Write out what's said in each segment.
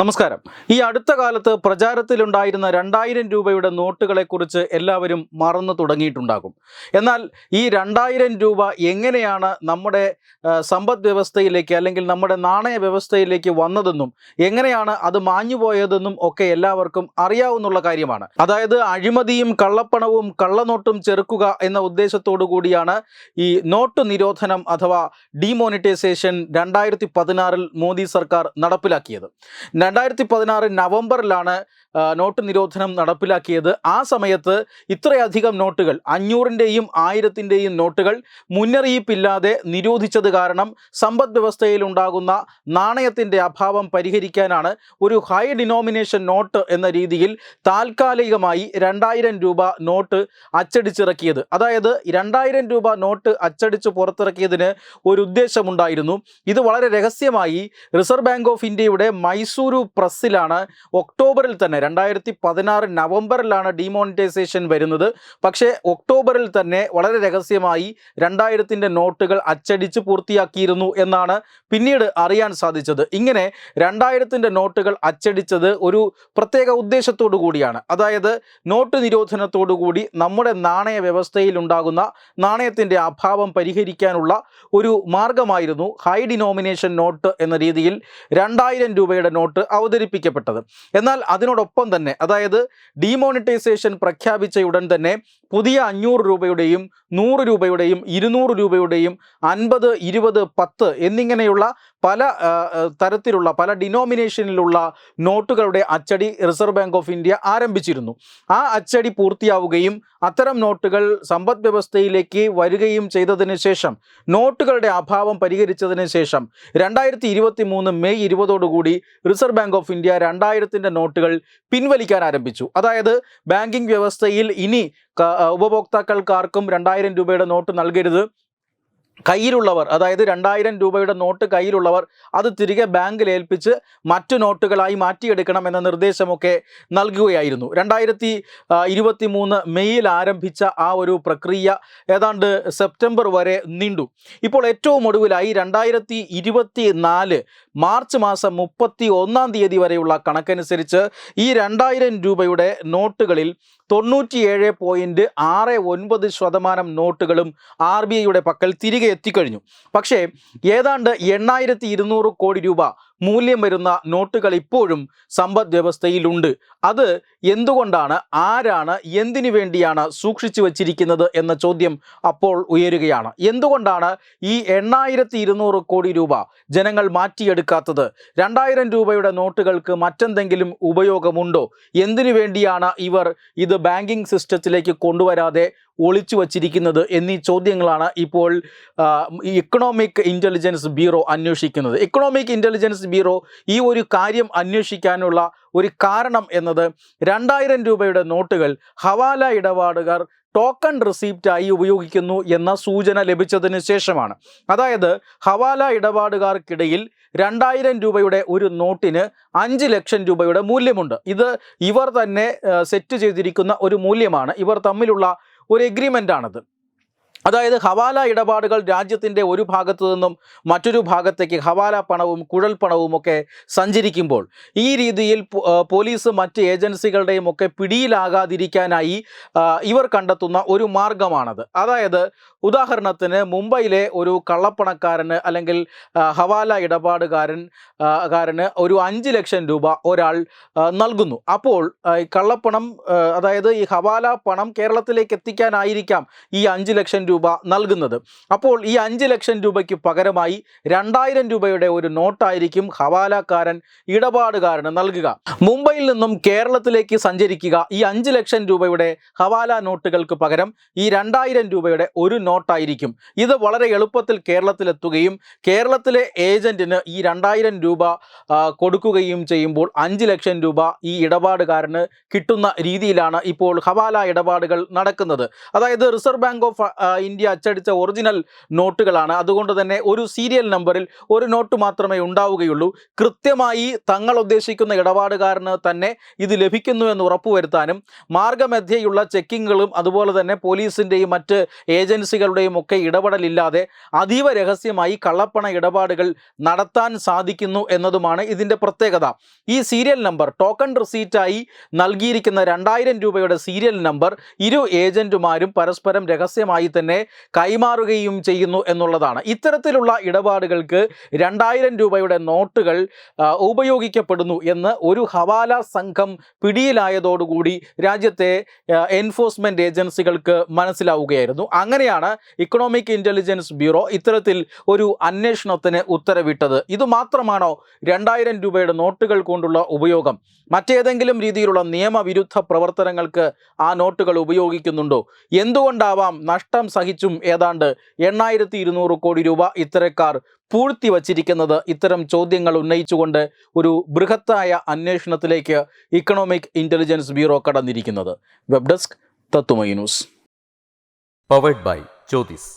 നമസ്കാരം. ഈ അടുത്ത കാലത്ത് പ്രചാരത്തിലുണ്ടായിരുന്ന രണ്ടായിരം രൂപയുടെ നോട്ടുകളെക്കുറിച്ച് എല്ലാവരും മറന്നു തുടങ്ങിയിട്ടുണ്ടാകും. എന്നാൽ ഈ രണ്ടായിരം രൂപ എങ്ങനെയാണ് നമ്മുടെ സമ്പദ് വ്യവസ്ഥയിലേക്ക് അല്ലെങ്കിൽ നമ്മുടെ നാണയ വ്യവസ്ഥയിലേക്ക് വന്നതെന്നും എങ്ങനെയാണ് അത് മാഞ്ഞുപോയതെന്നും ഒക്കെ എല്ലാവർക്കും അറിയാവുന്നുള്ള കാര്യമാണ്. അതായത് അഴിമതിയും കള്ളപ്പണവും കള്ളനോട്ടും ചെറുക്കുക എന്ന ഉദ്ദേശത്തോടു കൂടിയാണ് ഈ നോട്ട് നിരോധനം അഥവാ ഡിമോണിറ്റൈസേഷൻ രണ്ടായിരത്തി പതിനാറിൽ മോദി സർക്കാർ നടപ്പിലാക്കിയത്. രണ്ടായിരത്തി പതിനാറ് നവംബറിലാണ് നോട്ട് നിരോധനം നടപ്പിലാക്കിയത് ആ സമയത്ത് ഇത്രയധികം നോട്ടുകൾ അഞ്ഞൂറിന്റെയും ആയിരത്തിന്റെയും നോട്ടുകൾ മുന്നറിയിപ്പില്ലാതെ നിരോധിച്ചത് കാരണം സമ്പദ് വ്യവസ്ഥയിൽ ഉണ്ടാകുന്ന നാണയത്തിന്റെ അഭാവം പരിഹരിക്കാനാണ് ഒരു ഹൈ ഡിനോമിനേഷൻ നോട്ട് എന്ന രീതിയിൽ താൽക്കാലികമായി രണ്ടായിരം രൂപ നോട്ട് അച്ചടിച്ചിറക്കിയത്. അതായത് രണ്ടായിരം രൂപ നോട്ട് അച്ചടിച്ച് പുറത്തിറക്കിയതിന് ഒരു ഉദ്ദേശമുണ്ടായിരുന്നു. ഇത് വളരെ രഹസ്യമായി റിസർവ് ബാങ്ക് ഓഫ് ഇന്ത്യയുടെ മൈസൂരു പ്രസ്സിലാണ് ഒക്ടോബറിൽ തന്നെ രണ്ടായിരത്തി പതിനാറ് നവംബറിലാണ് ഡിമോണിറ്റൈസേഷൻ വരുന്നത്. പക്ഷേ ഒക്ടോബറിൽ തന്നെ വളരെ രഹസ്യമായി രണ്ടായിരത്തിന്റെ നോട്ടുകൾ അച്ചടിച്ച് പൂർത്തിയാക്കിയിരുന്നു എന്നാണ് പിന്നീട് അറിയാൻ സാധിച്ചത്. ഇങ്ങനെ രണ്ടായിരത്തിന്റെ നോട്ടുകൾ അച്ചടിച്ചത് ഒരു പ്രത്യേക ഉദ്ദേശത്തോടു കൂടിയാണ്. അതായത് നോട്ട് നിരോധനത്തോടു കൂടി നമ്മുടെ നാണയ വ്യവസ്ഥയിൽ ഉണ്ടാകുന്ന നാണയത്തിന്റെ അഭാവം പരിഹരിക്കാനുള്ള ഒരു മാർഗമായിരുന്നു ഹൈ ഡിനോമിനേഷൻ നോട്ട് എന്ന രീതിയിൽ രണ്ടായിരം രൂപയുടെ നോട്ട് അവതരിപ്പിക്കപ്പെട്ടത്. എന്നാൽ അതിനോടൊപ്പം തന്നെ അതായത് ഡിമോണിറ്റൈസേഷൻ പ്രഖ്യാപിച്ച ഉടൻ തന്നെ പുതിയ അഞ്ഞൂറ് രൂപയുടെയും നൂറ് രൂപയുടെയും ഇരുന്നൂറ് രൂപയുടെയും അൻപത് ഇരുപത് പത്ത് എന്നിങ്ങനെയുള്ള പല തരത്തിലുള്ള പല ഡിനോമിനേഷനിലുള്ള നോട്ടുകളുടെ അച്ചടി റിസർവ് ബാങ്ക് ഓഫ് ഇന്ത്യ ആരംഭിച്ചിരുന്നു. ആ അച്ചടി പൂർത്തിയാവുകയും അത്തരം നോട്ടുകൾ സമ്പദ് വ്യവസ്ഥയിലേക്ക് വരികയും ചെയ്തതിന് ശേഷം നോട്ടുകളുടെ അഭാവം പരിഹരിച്ചതിന് ശേഷം രണ്ടായിരത്തി ഇരുപത്തി മൂന്ന് മെയ് ഇരുപതോടുകൂടി റിസർവ് ബാങ്ക് ഓഫ് ഇന്ത്യ രണ്ടായിരത്തിന്റെ നോട്ടുകൾ പിൻവലിക്കാൻ ആരംഭിച്ചു. അതായത് ബാങ്കിംഗ് വ്യവസ്ഥയിൽ ഇനി ഉപഭോക്താക്കൾക്കാർക്കും രണ്ടായിരം രൂപയുടെ നോട്ട് നൽകരുത്. കയ്യിലുള്ളവർ അതായത് രണ്ടായിരം രൂപയുടെ നോട്ട് കയ്യിലുള്ളവർ അത് തിരികെ ബാങ്കിൽ ഏൽപ്പിച്ച് മറ്റു നോട്ടുകളായി മാറ്റിയെടുക്കണം എന്ന നിർദ്ദേശമൊക്കെ നൽകുകയായിരുന്നു. രണ്ടായിരത്തി ഇരുപത്തി മൂന്ന് മെയ്യിൽ ആരംഭിച്ച ആ ഒരു പ്രക്രിയ ഏതാണ്ട് സെപ്റ്റംബർ വരെ നീണ്ടു. ഇപ്പോൾ ഏറ്റവും ഒടുവിലായി രണ്ടായിരത്തി ഇരുപത്തി നാല് മാർച്ച് മാസം മുപ്പത്തി ഒന്നാം തീയതി വരെയുള്ള കണക്കനുസരിച്ച് ഈ രണ്ടായിരം രൂപയുടെ നോട്ടുകളിൽ തൊണ്ണൂറ്റിയേഴ് പോയിന്റ് ആറ് ഒൻപത് ശതമാനം നോട്ടുകളും ആർ ബി ഐയുടെ പക്കൽ തിരികെ എത്തിക്കഴിഞ്ഞു. പക്ഷേ ഏതാണ്ട് എണ്ണായിരത്തി ഇരുന്നൂറ് കോടി രൂപ മൂല്യം വരുന്ന നോട്ടുകൾ ഇപ്പോഴും സമ്പദ് വ്യവസ്ഥയിലുണ്ട് അത് എന്തുകൊണ്ടാണ് ആരാണ് എന്തിനു വേണ്ടിയാണ് സൂക്ഷിച്ചു വച്ചിരിക്കുന്നത് എന്ന ചോദ്യം അപ്പോൾ ഉയരുകയാണ്. എന്തുകൊണ്ടാണ് ഈ എണ്ണായിരത്തി ഇരുന്നൂറ് കോടി രൂപ ജനങ്ങൾ മാറ്റിയെടുക്കാത്തത്? രണ്ടായിരം രൂപയുടെ നോട്ടുകൾക്ക് മറ്റെന്തെങ്കിലും ഉപയോഗമുണ്ടോ? എന്തിനു വേണ്ടിയാണ് ഇവർ ഇത് ബാങ്കിങ് സിസ്റ്റത്തിലേക്ക് കൊണ്ടുവരാതെ ഒളിച്ചു വച്ചിരിക്കുന്നത് എന്നീ ചോദ്യങ്ങളാണ് ഇപ്പോൾ ഇക്കണോമിക് ഇന്റലിജൻസ് ബ്യൂറോ അന്വേഷിക്കുന്നത്. ഇക്കണോമിക് ഇന്റലിജൻസ് ബ്യൂറോ ഈ ഒരു കാര്യം അന്വേഷിക്കാനുള്ള ഒരു കാരണം എന്നത് രണ്ടായിരം രൂപയുടെ നോട്ടുകൾ ഹവാല ഇടപാടുകാർ ടോക്കൺ റിസീപ്റ്റായി ഉപയോഗിക്കുന്നു എന്ന സൂചന ലഭിച്ചതിന് ശേഷമാണ്. അതായത് ഹവാല ഇടപാടുകാർക്കിടയിൽ രണ്ടായിരം രൂപയുടെ ഒരു നോട്ടിന് അഞ്ച് ലക്ഷം രൂപയുടെ മൂല്യമുണ്ട്. ഇത് ഇവർ തന്നെ സെറ്റ് ചെയ്തിരിക്കുന്ന ഒരു മൂല്യമാണ്. ഇവർ തമ്മിലുള്ള ഒരു എഗ്രിമെന്റ് ആണത്. അതായത് ഹവാല ഇടപാടുകൾ രാജ്യത്തിന്റെ ഒരു ഭാഗത്തു നിന്നും മറ്റൊരു ഭാഗത്തേക്ക് ഹവാല പണവും കുഴൽ പണവും ഒക്കെ സഞ്ചരിക്കുമ്പോൾ ഈ രീതിയിൽ പോലീസ് മറ്റ് ഏജൻസികളുടെയും ഒക്കെ പിടിയിലാകാതിരിക്കാനായി ഇവർ കണ്ടെത്തുന്ന ഒരു മാർഗമാണത്. അതായത് ഉദാഹരണത്തിന് മുംബൈയിലെ ഒരു കള്ളപ്പണക്കാരന് അല്ലെങ്കിൽ ഹവാല ഇടപാടുകാരൻ കാരന് ഒരു അഞ്ച് ലക്ഷം രൂപ ഒരാൾ നൽകുന്നു. അപ്പോൾ കള്ളപ്പണം അതായത് ഈ ഹവാല പണം കേരളത്തിലേക്ക് എത്തിക്കാനായിരിക്കാം ഈ അഞ്ച് ലക്ഷം രൂപ നൽകുന്നത്. അപ്പോൾ ഈ അഞ്ച് ലക്ഷം രൂപയ്ക്ക് പകരമായി രണ്ടായിരം രൂപയുടെ ഒരു നോട്ടായിരിക്കും ഹവാലക്കാരൻ ഇടപാടുകാരന് നൽകുക. മുംബൈയിൽ നിന്നും കേരളത്തിലേക്ക് സഞ്ചരിക്കുക ഈ അഞ്ച് ലക്ഷം രൂപയുടെ ഹവാല നോട്ടുകൾക്ക് പകരം ഈ രണ്ടായിരം രൂപയുടെ ഒരു നോട്ടായിരിക്കും. ഇത് വളരെ എളുപ്പത്തിൽ കേരളത്തിലെത്തുകയും കേരളത്തിലെ ഏജന്റിന് ഈ രണ്ടായിരം രൂപ കൊടുക്കുകയും ചെയ്യുമ്പോൾ അഞ്ച് ലക്ഷം രൂപ ഈ ഇടപാടുകാരന് കിട്ടുന്ന രീതിയിലാണ് ഇപ്പോൾ ഹവാല ഇടപാടുകൾ നടക്കുന്നത്. അതായത് റിസർവ് ബാങ്ക് ഓഫ് ഇന്ത്യ അച്ചടിച്ച ഒറിജിനൽ നോട്ടുകളാണ്. അതുകൊണ്ട് തന്നെ ഒരു സീരിയൽ നമ്പറിൽ ഒരു നോട്ട് മാത്രമേ ഉണ്ടാവുകയുള്ളൂ. കൃത്യമായി തങ്ങൾ ഉദ്ദേശിക്കുന്ന ഇടപാടുകാരന് തന്നെ ഇത് ലഭിക്കുന്നു എന്ന് ഉറപ്പുവരുത്താനും മാർഗമധ്യയുള്ള ചെക്കിങ്ങുകളും അതുപോലെ തന്നെ പോലീസിന്റെയും മറ്റ് ഏജൻസികളുടെയും ഒക്കെ ഇടപെടലില്ലാതെ അതീവ രഹസ്യമായി കള്ളപ്പണ ഇടപാടുകൾ നടത്താൻ സാധിക്കുന്നു എന്നതുമാണ് ഇതിന്റെ പ്രത്യേകത. ഈ സീരിയൽ നമ്പർ ടോക്കൺ റിസീറ്റായി നൽകിയിരിക്കുന്ന രണ്ടായിരം രൂപയുടെ സീരിയൽ നമ്പർ ഇരു ഏജന്റുമാരും പരസ്പരം രഹസ്യമായി തന്നെ കൈമാറുകയും ചെയ്യുന്നു എന്നുള്ളതാണ്. ഇത്തരത്തിലുള്ള ഇടപാടുകൾക്ക് രണ്ടായിരം രൂപയുടെ നോട്ടുകൾ ഉപയോഗിക്കപ്പെടുന്നു എന്ന് ഒരു ഹവാല സംഘം പിടിയിലായതോടുകൂടി രാജ്യത്തെ എൻഫോഴ്സ്മെന്റ് ഏജൻസികൾക്ക് മനസ്സിലാവുകയായിരുന്നു. അങ്ങനെയാണ് ഇക്കണോമിക് ഇന്റലിജൻസ് ബ്യൂറോ ഇത്തരത്തിൽ ഒരു അന്വേഷണത്തിന് ഉത്തരവിട്ടത്. ഇത് മാത്രമാണോ രണ്ടായിരം രൂപയുടെ നോട്ടുകൾ കൊണ്ടുള്ള ഉപയോഗം? മറ്റേതെങ്കിലും രീതിയിലുള്ള നിയമവിരുദ്ധ പ്രവർത്തനങ്ങൾക്ക് ആ നോട്ടുകൾ ഉപയോഗിക്കുന്നുണ്ടോ? എന്തുകൊണ്ടാവാം നഷ്ടം സഹിച്ചും ഏതാണ്ട് എണ്ണായിരത്തി ഇരുന്നൂറ് കോടി രൂപ ഇത്തരക്കാർ പൂഴ്ത്തി വച്ചിരിക്കുന്നത് ഇത്തരം ചോദ്യങ്ങൾ ഉന്നയിച്ചുകൊണ്ട് ഒരു ബൃഹത്തായ അന്വേഷണത്തിലേക്ക് ഇക്കണോമിക് ഇന്റലിജൻസ് ബ്യൂറോ കടന്നിരിക്കുന്നത്. വെബ് ഡെസ്ക് തത്തുമൈ news powered by Jyothis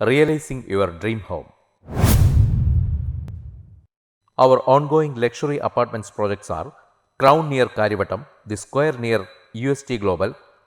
realising your dream home our ongoing luxury apartments projects are Crown near Kariavattom the Square near U S T Crown